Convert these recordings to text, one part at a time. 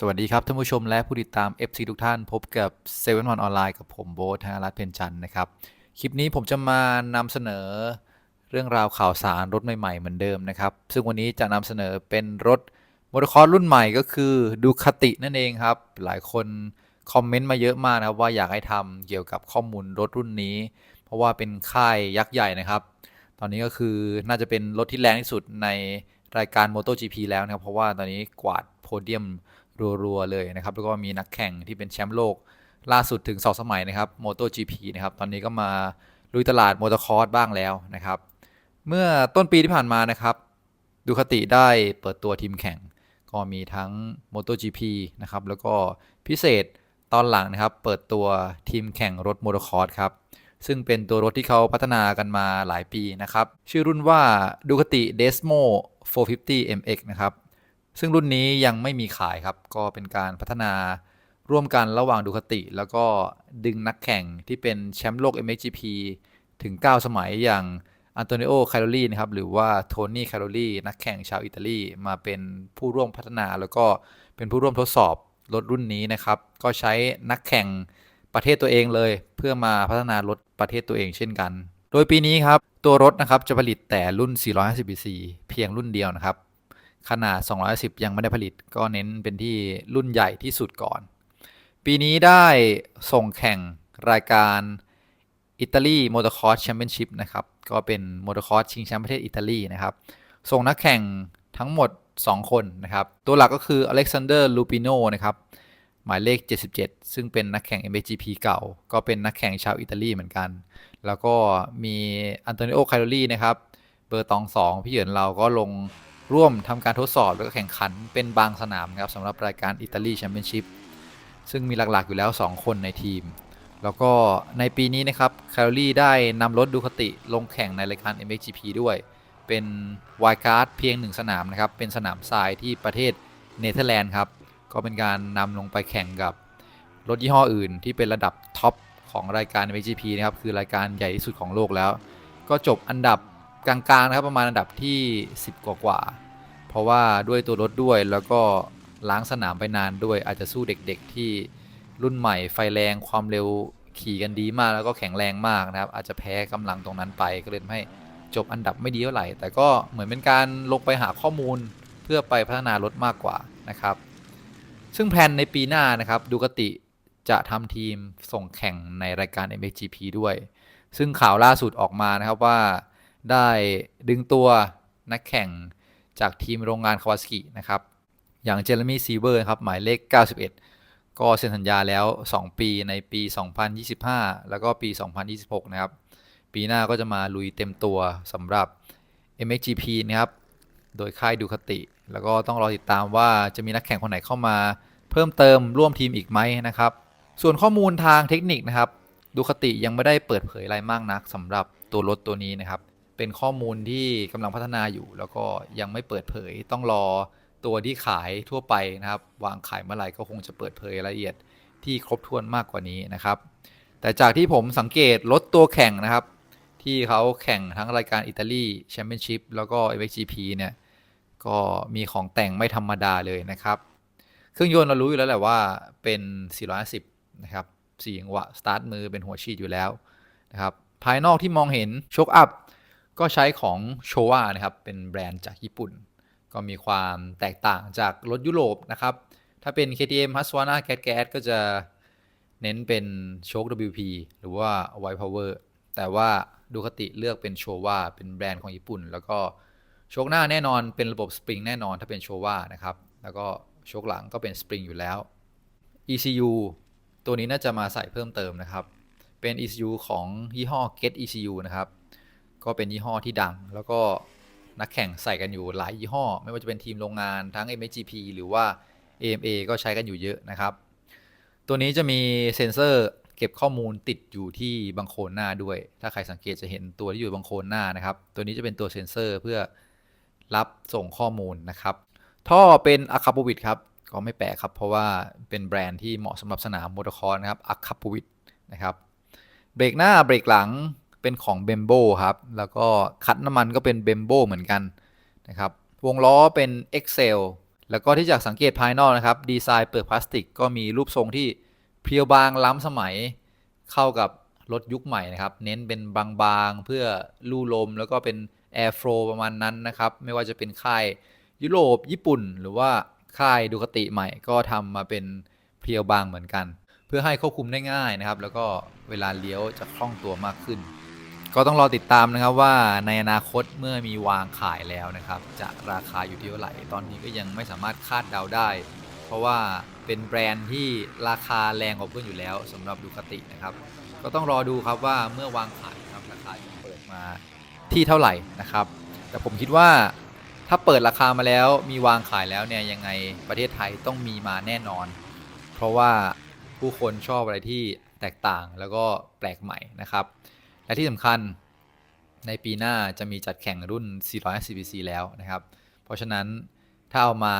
สวัสดีครับท่านผู้ชมและผู้ติดตาม FC ทุกท่านพบกับ7 1 1ออนไลน์กับผมโบ๊ทธนรัตน์เพนจันทร์นะครับ คลิปนี้ผมจะมานำเสนอเรื่องราวข่าวสารรถใหม่ๆเหมือนเดิมนะครับ ซึ่งวันนี้จะนำเสนอเป็นรถมอเตอร์คอร์สรุ่นใหม่ก็คือดูคตินั่นเองครับ หลายคนคอมเมนต์มาเยอะมากนะครับว่าอยากให้ทำเกี่ยวกับข้อมูลรถรุ่นนี้ เพราะว่าเป็นค่ายยักษ์ใหญ่นะครับ ตอนนี้ก็คือน่าจะเป็นรถที่แรงที่สุดในรายการ MotoGP แล้วนะครับ เพราะว่าตอนนี้กวาดโพเดียม รัวๆเลยนะครับ แล้วก็มีนักแข่งที่เป็นแชมป์โลกล่าสุดถึง 2 สมัยนะครับ MotoGP นะครับ ตอนนี้ก็มาลุยตลาดมอเตอร์คอร์สบ้างแล้วนะครับ เมื่อต้นปีที่ผ่านมานะครับดูคติได้เปิดตัวทีมแข่ง ก็มีทั้ง MotoGP นะครับ แล้วก็พิเศษตอนหลังนะครับ เปิดตัวทีมแข่งรถมอเตอร์คอร์สครับ ซึ่งเป็นตัวรถที่เขาพัฒนากันมาหลายปีนะครับ ชื่อรุ่นว่า Ducati Desmo 450 MX นะครับ ซึ่งรุ่นนี้ยังไม่มีขายครับ ก็เป็นการพัฒนาร่วมกันระหว่างดูคติ แล้วก็ดึงนักแข่งที่เป็นแชมป์โลก MXGP ถึง 9 สมัยอย่างอันโตนิโอ คา r รลีนะครับ หรือว่าโทนี่ คา r รลีนักแข่งชาวอิตาลี มาเป็นผู้ร่วมพัฒนา แล้วก็เป็นผู้ร่วมทดสอบรถรุ่นนี้นะครับ ก็ใช้นักแข่งประเทศตัวเองเลย เพื่อมาพัฒนารถประเทศตัวเองเช่นกัน โดยปีนี้ครับ ตัวรถนะครับจะผลิตแต่รุ่น 450cc เพียงรุ่นเดียวนะครับ ขนาด 210 ยังไม่ได้ผลิต ก็เน้นเป็นที่รุ่นใหญ่ที่สุดก่อน ปีนี้ได้ส่งแข่งรายการอิตาลีมอเตอร์คอร์สแชมเปี้ยนชิพนะครับ ก็เป็นมอเตอร์คอร์สชิงแชมป์ประเทศอิตาลีนะครับ ส่งนักแข่งทั้งหมด 2 คนนะครับ ตัวหลักก็คืออเล็กซานเดอร์ลูปิโนนะครับ หมายเลข 77 ซึ่งเป็นนักแข่ง MXGP เก่า ก็เป็นนักแข่งชาวอิตาลีเหมือนกัน แล้วก็มีอันโตนิโอ คา r รลีนะครับ เบอร์ตองสองพี่เหยินเราก็ลง ร่วมทำการทดสอบแล้วก็แข่งขันเป็นบางสนามนะครับสำหรับรายการอิตาลีแชมเปี้ยนชิพซึ่งมีหลัก ๆ อยู่แล้ว 2 คนในทีม แล้วก็ในปีนี้นะครับแคาร์ลี่ได้นำรถดูคติลงแข่งในรายการ MXGP ด้วย เป็นวายการ์ดเพียงหนึ่งสนามนะครับ เป็นสนามทรายที่ประเทศเนเธอร์แลนด์ครับ ก็เป็นการนำลงไปแข่งกับรถยี่ห้ออื่น ที่เป็นระดับท็อปของรายการ MXGP นะครับ คือรายการใหญ่ที่สุดของโลกแล้ว ก็จบอันดับ กลางๆนะครับประมาณอันดับที่ 10 กว่ากว่าๆเพราะว่าด้วยตัวรถด้วยแล้วก็ล้างสนามไปนานด้วยอาจจะสู้เด็กๆที่รุ่นใหม่ไฟแรงความเร็วขี่กันดีมากแล้วก็แข็งแรงมากนะครับ อาจจะแพ้กำลังตรงนั้นไปก็เลยทำให้จบอันดับไม่ดีเท่าไหร่ แต่ก็เหมือนเป็นการลงไปหาข้อมูลเพื่อไปพัฒนารถมากกว่านะครับ ซึ่งแผนในปีหน้านะครับดูกติจะทำทีมส่งแข่งในรายการ MXGP ด้วย ซึ่งข่าวล่าสุดออกมานะครับว่า ได้ดึงตัวนักแข่งจากทีมโรงงานคาวาสกินะครับ อย่างเจเรมี่ซีเวอร์ครับ หมายเลข 91 ก็เซ็นสัญญาแล้ว 2 ปีในปี 2025 แล้วก็ปี 2026 นะครับ ปีหน้าก็จะมาลุยเต็มตัวสำหรับ MXGP นะครับ โดยค่ายดูคติ แล้วก็ต้องรอติดตามว่าจะมีนักแข่งคนไหนเข้ามา เพิ่มเติมร่วมทีมอีกไหมนะครับ ส่วนข้อมูลทางเทคนิคนะครับดูคติยังไม่ได้เปิดเผยอะไรมากนักสำหรับตัวรถตัวนี้นะครับ เป็นข้อมูลที่กำลังพัฒนาอยู่ แล้วก็ยังไม่เปิดเผยต้องรอตัวที่ขายทั่วไปนะครับ วางขายเมื่อไหร่ก็คงจะเปิดเผยรายละเอียดที่ครบถ้วนมากกว่านี้นะครับ แต่จากที่ผมสังเกตรถตัวแข่งนะครับ ที่เขาแข่งทั้งรายการอิตาลีแชมเปี้ยนชิพแล้วก็ MXGP เนี่ยก็มีของแต่งไม่ธรรมดาเลยนะครับ เครื่องยนต์เรารู้อยู่แล้วแหละว่าเป็น 450 นะครับ4จังหวะสตาร์ทมือเป็นหัวฉีดอยู่แล้วนะครับภายนอกที่มองเห็นโชคอัพ ก็ใช้ของโชวานะครับ เป็นแบรนด์จากญี่ปุ่น ก็มีความแตกต่างจากรถยุโรปนะครับ ถ้าเป็น KTM h u s q v a n a Gas Gas ก็จะเน้นเป็นโชค WP หรือว่า White Power แต่ว่าดูคติเลือกเป็นโชวาเป็นแบรนด์ของญี่ปุ่น แล้วก็โชคหน้าแน่นอนเป็นระบบสปริงแน่นอนถ้าเป็นโชวานะครับ แล้วก็โชคหลังก็เป็นสปริงอยู่แล้ว ECU ตัวนี้น่าจะมาใส่เพิ่มเติมนะครับ เป็น ECU ของยี่ห้อ Get ECU นะครับ ก็เป็นยี่ห้อที่ดัง แล้วก็นักแข่งใส่กันอยู่หลายยี่ห้อ ไม่ว่าจะเป็นทีมโรงงานทั้ง MGP หรือว่า AMA ก็ใช้กันอยู่เยอะนะครับ ตัวนี้จะมีเซ็นเซอร์เก็บข้อมูลติดอยู่ที่บังโคลนหน้าด้วย ถ้าใครสังเกตจะเห็นตัวที่อยู่บังโคลนหน้านะครับ ตัวนี้จะเป็นตัวเซ็นเซอร์เพื่อรับส่งข้อมูลนะครับ ท่อเป็นอะคาปูวิดครับ ก็ไม่แปลกครับ เพราะว่าเป็นแบรนด์ที่เหมาะสำหรับสนามมอเตอร์คอร์นะครับอะคาปูวิดนะครับ เบรกหน้าเบรกหลัง เป็นของเบมโบครับ แล้วก็คัดน้ำมันก็เป็นเบมโบเหมือนกันนะครับ วงล้อเป็น Excel แล้วก็ที่จากสังเกตภายนอกนะครับ ดีไซน์เปลือกพลาสติกก็มีรูปทรงที่เพียวบางล้ำสมัยเข้ากับรถยุคใหม่นะครับ เน้นเป็นบางๆ เพื่อลู่ลม แล้วก็เป็นแอร์ฟลประมาณนั้นนะครับ ไม่ว่าจะเป็นค่ายยุโรปญี่ปุ่น หรือว่าค่ายดูคติใหม่ก็ทำมาเป็นเพียวบางเหมือนกัน เพื่อให้ควบคุมได้ง่ายนะครับ แล้วก็เวลาเลี้ยวจะคล่องตัวมากขึ้น ก็ต้องรอติดตามนะครับว่าในอนาคตเมื่อมีวางขายแล้วนะครับ จะราคาอยู่ที่เท่าไหร่ ตอนนี้ก็ยังไม่สามารถคาดเดาได้ เพราะว่าเป็นแบรนด์ที่ราคาแรงกว่าเพื่อนอยู่แล้วสำหรับดูคตินะครับ ก็ต้องรอดูครับว่าเมื่อวางขายครับราคาจะเปิดมาที่เท่าไหร่นะครับ แต่ผมคิดว่าถ้าเปิดราคามาแล้วมีวางขายแล้วเนี่ยยังไงประเทศไทยต้องมีมาแน่นอน เพราะว่าผู้คนชอบอะไรที่แตกต่างแล้วก็แปลกใหม่นะครับ และที่สำคัญในปีหน้าจะมีจัดแข่งรุ่น 450 cc แล้วนะครับ เพราะฉะนั้นถ้าเอามา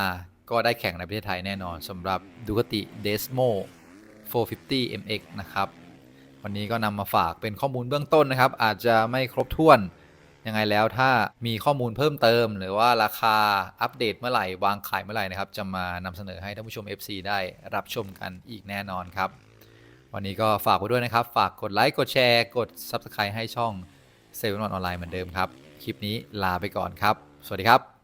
ก็ได้แข่งในประเทศไทยแน่นอนสำหรับ Ducati Desmo 450 MX นะครับ วันนี้ก็นำมาฝากเป็นข้อมูลเบื้องต้นนะครับ อาจจะไม่ครบถ้วนยังไงแล้วถ้ามีข้อมูลเพิ่มเติม หรือว่าราคาอัปเดตเมื่อไหร่ วางขายเมื่อไหร่นะครับ จะมานำเสนอให้ท่านผู้ชม FC ได้รับชมกันอีกแน่นอนครับ วันนี้ก็ฝากไว้ด้วยนะครับ ฝากกดไลค์ กดแชร์ กด Subscribe ให้ช่องเซเว่นวันออนไลน์เหมือนเดิมครับ คลิปนี้ลาไปก่อนครับ สวัสดีครับ